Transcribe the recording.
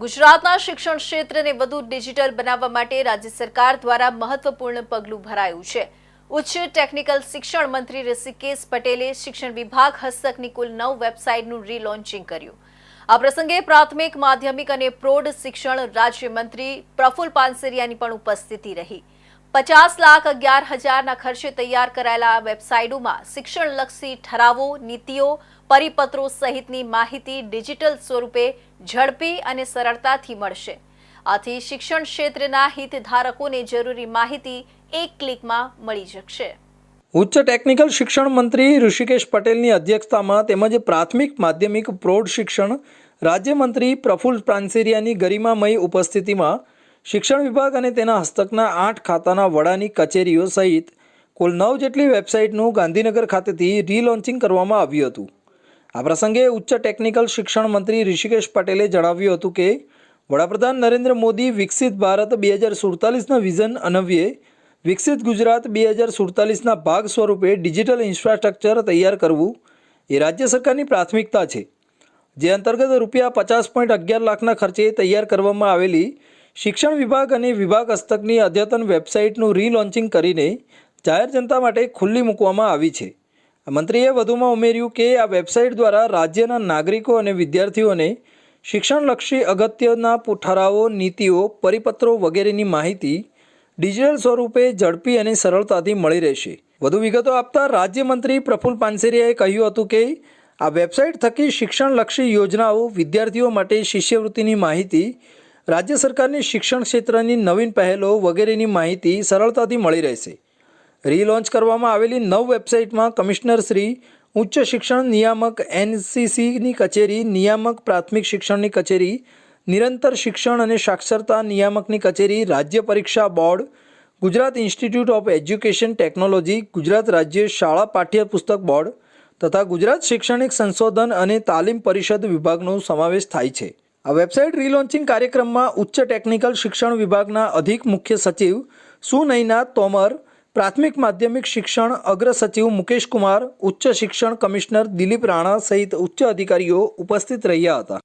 ગુજરાતના શિક્ષણ ક્ષેત્રને વધુ ડિજિટલ બનાવવા માટે રાજ્ય સરકાર દ્વારા મહત્વપૂર્ણ પગલું ભરાયું છે. ઉચ્ચ ટેકનિકલ શિક્ષણ મંત્રી ઋષિકેશ પટેલે શિક્ષણ વિભાગ હસ્તકની કુલ નવ વેબસાઇટનું રીલોન્ચિંગ કર્યું. આ પ્રસંગે પ્રાથમિક, માધ્યમિક અને પ્રૌઢ શિક્ષણ રાજ્યમંત્રી પ્રફુલ પાનસેરિયાની પણ ઉપસ્થિતિ રહી. પચાસ લાખ અગિયાર હજારના ખર્ચે તૈયાર કરાયેલા આ વેબસાઇટોમાં શિક્ષણલક્ષી ઠરાવો, નીતિઓ, પરિપત્રો સહિતની માહિતી ડિજિટલ સ્વરૂપે ઝડપી અને સરળતાથી મળશે. આથી શિક્ષણ ક્ષેત્રના હિતધારકોને જરૂરી માહિતી એક ક્લિકમાં મળી શકશે. ઉચ્ચ ટેકનિકલ શિક્ષણ મંત્રી ઋષિકેશ પટેલની અધ્યક્ષતામાં તેમજ પ્રાથમિક માધ્યમિક પ્રૌઢ શિક્ષણ રાજ્યમંત્રી પ્રફુલ્લ પ્રાંસેરિયાની ગરિમામય ઉપસ્થિતિમાં શિક્ષણ વિભાગ અને તેના હસ્તકના આઠ ખાતાના વડાની કચેરીઓ સહિત કુલ નવ જેટલી વેબસાઇટનું ગાંધીનગર ખાતેથી રીલોન્ચિંગ કરવામાં આવ્યું હતું. આ પ્રસંગે ઉચ્ચ ટેકનિકલ શિક્ષણ મંત્રી ઋષિકેશ પટેલે જણાવ્યું હતું કે, વડાપ્રધાન નરેન્દ્ર મોદી વિકસિત ભારત બે હજાર સુડતાલીસના વિઝન અનવ્યે વિકસિત ગુજરાત બે હજાર સુડતાલીસના ભાગ સ્વરૂપે ડિજિટલ ઇન્ફ્રાસ્ટ્રક્ચર તૈયાર કરવું એ રાજ્ય સરકારની પ્રાથમિકતા છે. જે અંતર્ગત રૂપિયા પચાસ પોઈન્ટ અગિયાર લાખના ખર્ચે તૈયાર કરવામાં આવેલી શિક્ષણ વિભાગ અને વિભાગ હસ્તકની અદ્યતન વેબસાઇટનું રીલોન્ચિંગ કરીને જાહેર જનતા માટે ખુલ્લી મૂકવામાં આવી છે. મંત્રીએ વધુમાં ઉમેર્યું કે આ વેબસાઇટ દ્વારા રાજ્યના નાગરિકો અને વિદ્યાર્થીઓને શિક્ષણલક્ષી અગત્યના ઠરાવો નીતિઓ, પરિપત્રો વગેરેની માહિતી ડિજિટલ સ્વરૂપે ઝડપી અને સરળતાથી મળી રહેશે. વધુ વિગતો આપતા રાજ્યમંત્રી પ્રફુલ પાનસેરિયાએ કહ્યું હતું કે આ વેબસાઇટ થકી શિક્ષણલક્ષી યોજનાઓ વિદ્યાર્થીઓ માટે શિષ્યવૃત્તિની માહિતી રાજ્ય સરકારની શિક્ષણ ક્ષેત્રની નવીન પહેલો વગેરેની માહિતી સરળતાથી મળી રહેશે. રીલોન્ચ કરવામાં આવેલી નવ વેબસાઇટમાં કમિશનર શ્રી, ઉચ્ચ શિક્ષણ નિયામક એનસીસીની કચેરી, નિયામક પ્રાથમિક શિક્ષણની કચેરી, નિરંતર શિક્ષણ અને સાક્ષરતા નિયામકની કચેરી, રાજ્ય પરીક્ષા board, Gujarat institute of education technology, Gujarat રાજ્ય શાળા પાઠ્યપુસ્તક બોર્ડ તથા ગુજરાત શૈક્ષણિક સંશોધન અને તાલીમ પરિષદ વિભાગનો સમાવેશ થાય છે. વેબસાઇટ રીલોન્ચિંગ કાર્યક્રમમાં ઉચ્ચ ટેકનિકલ શિક્ષણ વિભાગના અધિક મુખ્ય સચિવ સુનૈના તોમર, પ્રાથમિક માધ્યમિક શિક્ષણ અગ્ર સચિવ મુકેશ કુમાર ઉચ્ચ શિક્ષણ કમિશનર દિલીપ રાણા સહિત ઉચ્ચ અધિકારીઓ ઉપસ્થિત રહ્યા હતા.